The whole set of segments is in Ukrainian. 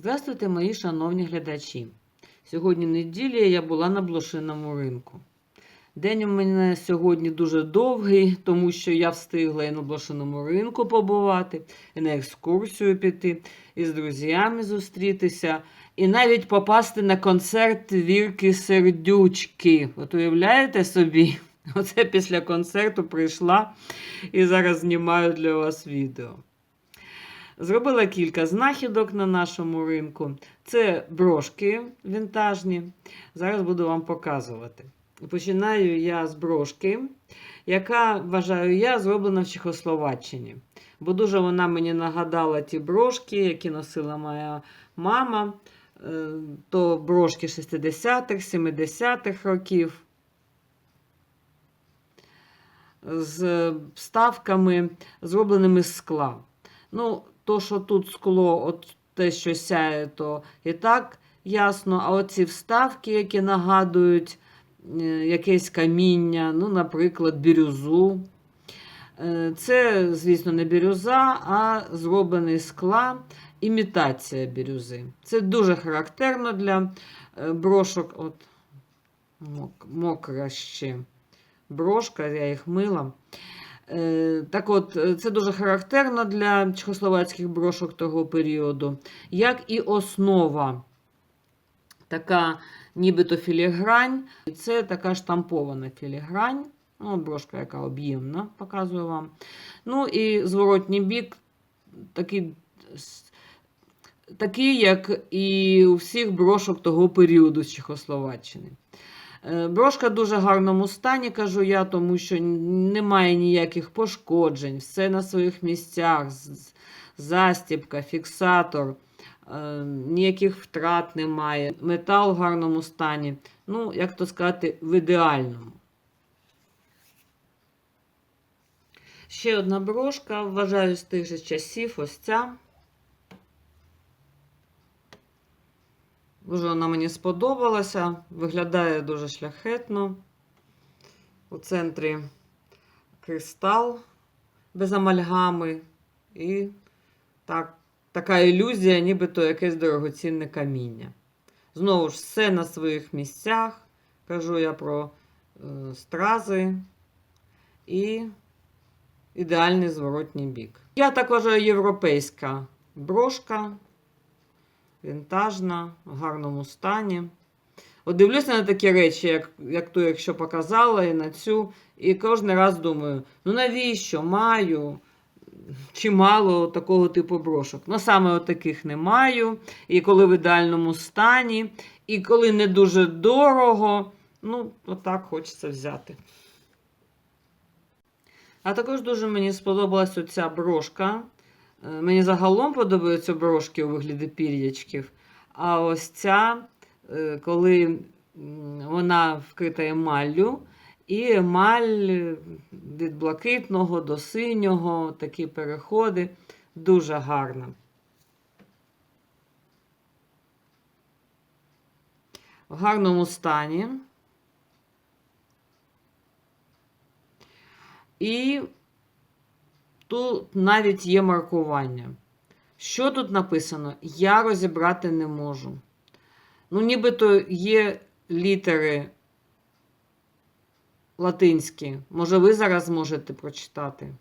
Здравствуйте, мої шановні глядачі. Сьогодні неділя я була на блошиному ринку. День у мене сьогодні дуже довгий, тому що я встигла і на блошиному ринку побувати, і на екскурсію піти, і з друзями зустрітися, і навіть попасти на концерт Вірки Сердючки. От уявляєте собі? Оце після концерту прийшла і зараз знімаю для вас відео. Зробила кілька знахідок на нашому ринку. Це брошки вінтажні. Зараз буду вам показувати. Починаю я з брошки, яка, вважаю я, зроблена в Чехословаччині. Бо дуже вона мені нагадала ті брошки, які носила моя мама. Е, То брошки 60-х, 70-х років. З вставками, зробленими з скла. Ну, то, що тут скло, от те, що сяє, то і так ясно. А оці вставки, які нагадують е, якесь каміння, ну, наприклад, бірюзу. Е, Це, звісно, не бірюза, а зроблений скла, імітація бірюзи. Це дуже характерно для е, брошок. От, мок- мокра ще брошка, я їх мила. Е, Так от, е, це дуже характерно для чехословацьких брошок того періоду, як і основа. Така нібито філігрань. Це така штампована філігрань. Ну, брошка, яка об'ємна, показую вам. Ну і зворотній бік такий, такий, як і у всіх брошок того періоду з Чехословаччини. Е, Брошка в дуже гарному стані, кажу я, тому що немає ніяких пошкоджень, все на своїх місцях, застібка, фіксатор, е, ніяких втрат немає, метал в гарному стані. Ну, як то сказати, в ідеальному. Ще одна брошка, вважаю, з тих же часів, ось ця. Дуже вона мені сподобалася, виглядає дуже шляхетно. У центрі кристал без амальгами. І так, така ілюзія, нібито якесь дорогоцінне каміння. Знову ж, все на своїх місцях. Кажу я про е, стрази і ідеальний зворотній бік. Я так вважаю європейська брошка вінтажна, в гарному стані. От дивлюся на такі речі, як, як ту, якщо показала, і на цю, і кожен раз думаю: ну навіщо маю чимало такого типу брошок? Ну, саме от таких не маю. І коли в ідеальному стані, і коли не дуже дорого, ну, отак хочеться взяти. А також дуже мені сподобалась оця брошка. Е, Мені загалом подобаються брошки у вигляді пір'ячків. А ось ця, е, коли вона вкрита емаллю, і емаль від блакитного до синього, такі переходи, дуже гарна. В гарному стані. І Тут навіть є маркування. Що тут написано, я розібрати не можу. Ну, нібито є літери латинські. Може, ви зараз зможете прочитати.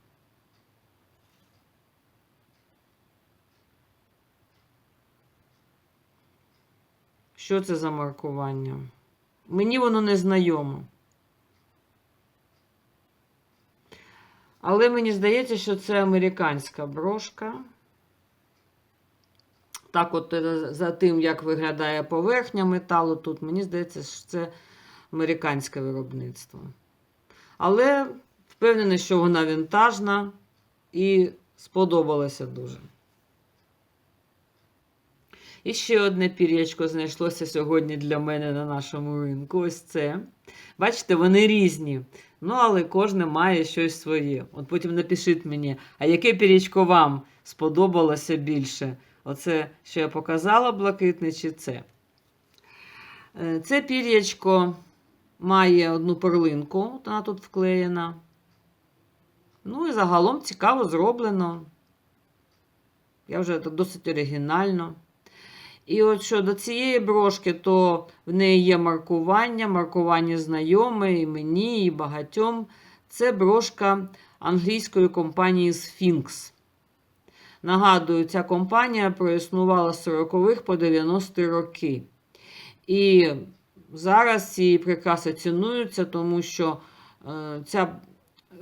Що це за маркування? Мені воно не знайомо. Але мені здається, що це американська брошка. Так, от е, за тим, як виглядає поверхня металу, тут мені здається, що це американське виробництво. Але впевнений, що вона вінтажна і сподобалася дуже. І ще одне пір'ячко знайшлося сьогодні для мене на нашому ринку. Ось це. Бачите, вони різні. Ну, але кожне має щось своє. От потім напишіть мені, а яке пір'ячко вам сподобалося більше? Оце, що я показала, блакитне, чи це? Е, Це пір'ячко має одну перлинку, вона тут вклеєна. Ну і загалом цікаво зроблено. Я вже досить оригінально. І от щодо цієї брошки, то в неї є маркування, маркування знайоме і мені, і багатьом. Це брошка англійської компанії Sphinx. Нагадую, ця компанія проіснувала з 40-х по 90-ті роки. І зараз ці прикраси цінуються, тому що е, ця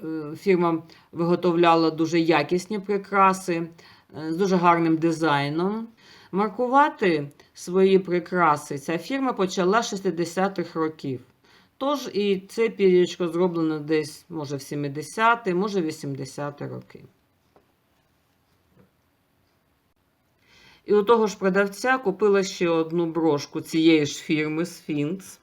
е, фірма виготовляла дуже якісні прикраси е, з дуже гарним дизайном. Маркувати свої прикраси ця фірма почала з 60-х років. Тож і це пір'ячко зроблено десь, може, в 70-ті, може, в 80-ті роки. І у того ж продавця купила ще одну брошку цієї ж фірми Sphinx.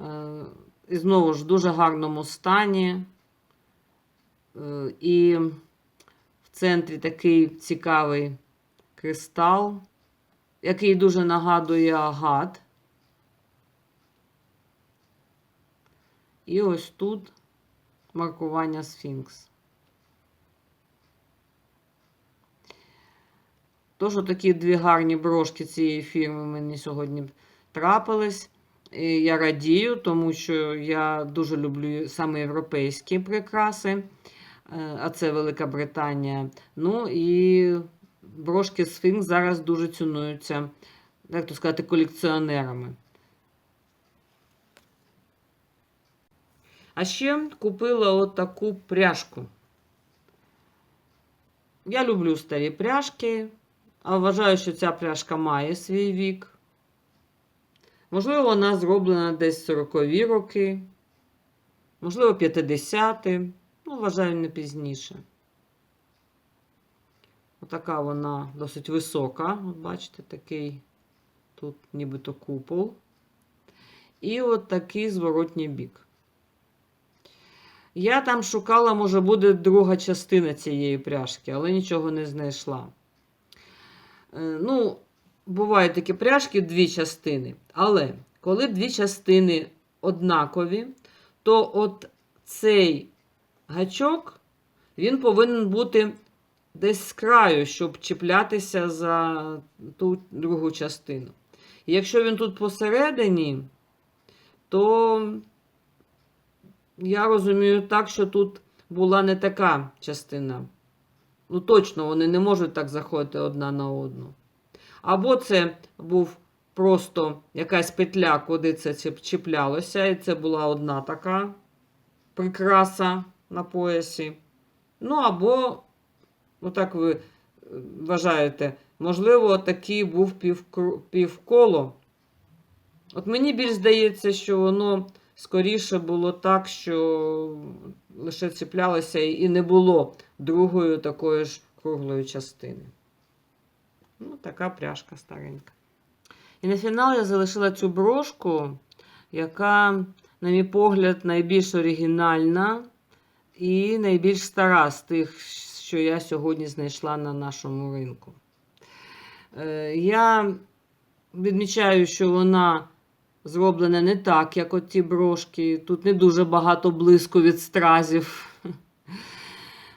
Е, І знову ж в дуже гарному стані. Е, І центрі такий цікавий кристал, який дуже нагадує агат. І ось тут маркування Сфінкс. Тож такі дві гарні брошки цієї фірми мені сьогодні трапились. Я радію, тому що я дуже люблю саме європейські прикраси, а це Велика Британія. Ну і брошки Сфінкс зараз дуже цінуються, як то сказати, колекціонерами. А ще купила от таку пряжку. Я люблю старі пряжки, а вважаю, що ця пряжка має свій вік. Можливо, вона зроблена десь 40-ві роки, можливо, 50-ті, ну, вважаю, не пізніше. Отака вона досить висока. Бачите, такий тут нібито купол. І от такий зворотній бік. Я там шукала, може, буде друга частина цієї пряжки, але нічого не знайшла. Е, Ну, бувають такі пряжки дві частини. Але коли дві частини однакові, то от цей гачок він повинен бути десь з краю, щоб чіплятися за ту другу частину. І якщо він тут посередині, то я розумію так, що тут була не така частина. Ну, точно, вони не можуть так заходити одна на одну. Або це був просто якась петля, куди це чіплялося, і це була одна така прикраса на поясі. Ну, або, отак ви е, вважаєте, можливо, такий був півколо. От мені більш здається, що воно скоріше було так, що лише чіплялося і не було другої такої ж круглої частини. Ну, така пряжка старенька. І на фінал я залишила цю брошку, яка, на мій погляд, найбільш оригінальна і найбільш стара з тих, що я сьогодні знайшла на нашому ринку. Е, Я відмічаю, що вона зроблена не так, як от ті брошки. Тут не дуже багато блиску від стразів.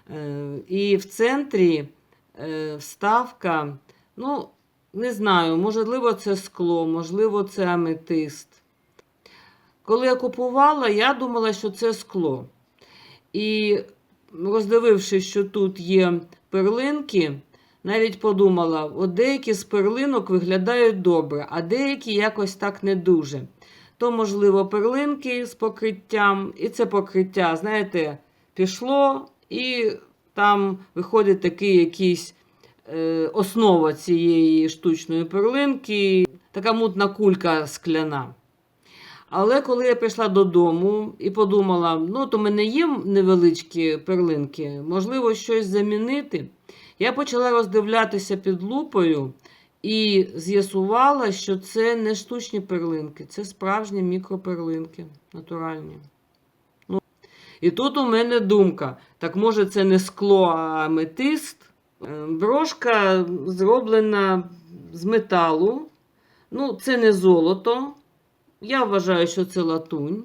Е, І в центрі е, вставка, ну, не знаю, можливо, це скло, можливо, це аметист. Коли я купувала, я думала, що це скло. І роздивившись, що тут є перлинки, навіть подумала, от деякі з перлинок виглядають добре, а деякі якось так не дуже. То, можливо, перлинки з покриттям, і це покриття, знаєте, пішло, і там виходить такий якийсь е, основа цієї штучної перлинки, така мутна кулька скляна. Але коли я прийшла додому і подумала, ну, то мене є невеличкі перлинки, можливо, щось замінити. Я почала роздивлятися під лупою і з'ясувала, що це не штучні перлинки, це справжні мікроперлинки, натуральні. Ну, і тут у мене думка: так може це не скло, а аметист. Е, Брошка зроблена з металу. Ну, це не золото. Я вважаю, що це латунь.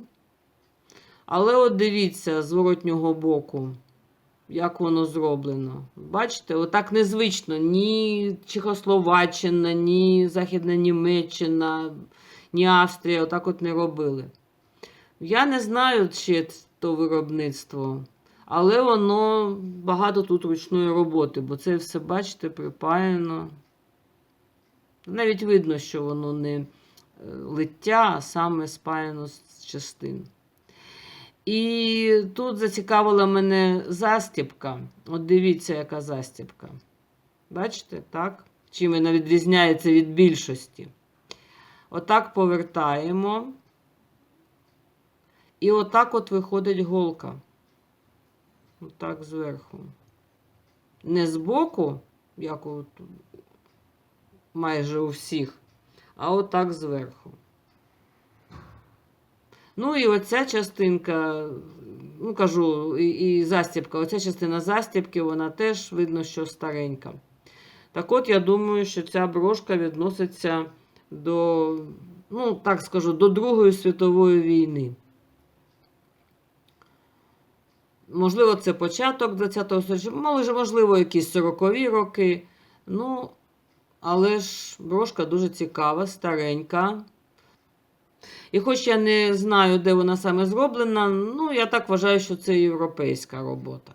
Але от дивіться, з зворотнього боку. як воно зроблено. Бачите, отак незвично. Ні Чехословаччина, ні Західна Німеччина, ні Австрія отак от не робили. Я не знаю, чи то виробництво, але воно багато тут ручної роботи, бо це все, бачите, припаяно. Навіть видно, що воно не лиття, саме спаяно з частин. І тут зацікавила мене застібка. От дивіться, яка застібка. Бачите, так? Чим вона відрізняється від більшості. Отак повертаємо. І отак от виходить голка. Отак зверху. Не збоку, як от майже у всіх, а отак зверху. Ну і оця частинка, ну кажу, і, застібка, оця частина застібки, вона теж видно, що старенька. Так от, я думаю, що ця брошка відноситься до, ну, так скажу, до Другої світової війни. Можливо, це початок 20-го століття, можливо, якісь 40-ві роки. Ну, але ж брошка дуже цікава, старенька. І хоч я не знаю, де вона саме зроблена, ну, я так вважаю, що це європейська робота.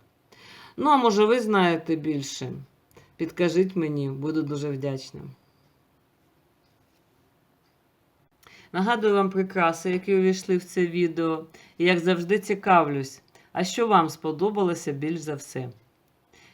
Ну, а може, ви знаєте більше? Підкажіть мені, буду дуже вдячна. Нагадую вам прикраси, які увійшли в це відео. І як завжди цікавлюсь, а що вам сподобалося більш за все.